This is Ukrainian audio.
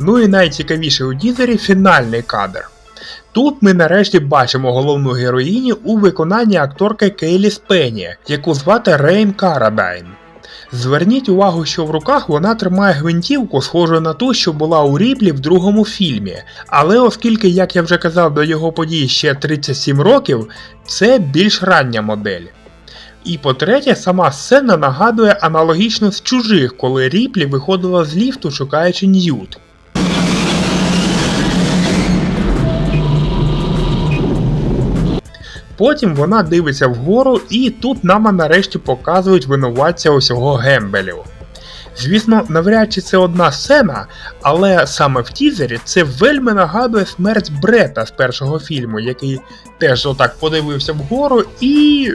Ну і найцікавіше у дізері фінальний кадр. Тут ми нарешті бачимо головну героїню у виконанні акторки Кейлі Спені, яку звати Рейн Карадайн. Зверніть увагу, що в руках вона тримає гвинтівку, схожу на ту, що була у Ріплі в другому фільмі. Але оскільки, як я вже казав, до його подій ще 37 років, це більш рання модель. І по-третє, сама сцена нагадує аналогічно з чужих, коли Ріплі виходила з ліфту, шукаючи Ньют. Потім вона дивиться вгору, і тут нам нарешті показують винуватця усього Гембелів. Звісно, навряд чи це одна сцена, але саме в тізері це вельми нагадує смерть Брета з першого фільму, який теж отак подивився вгору і.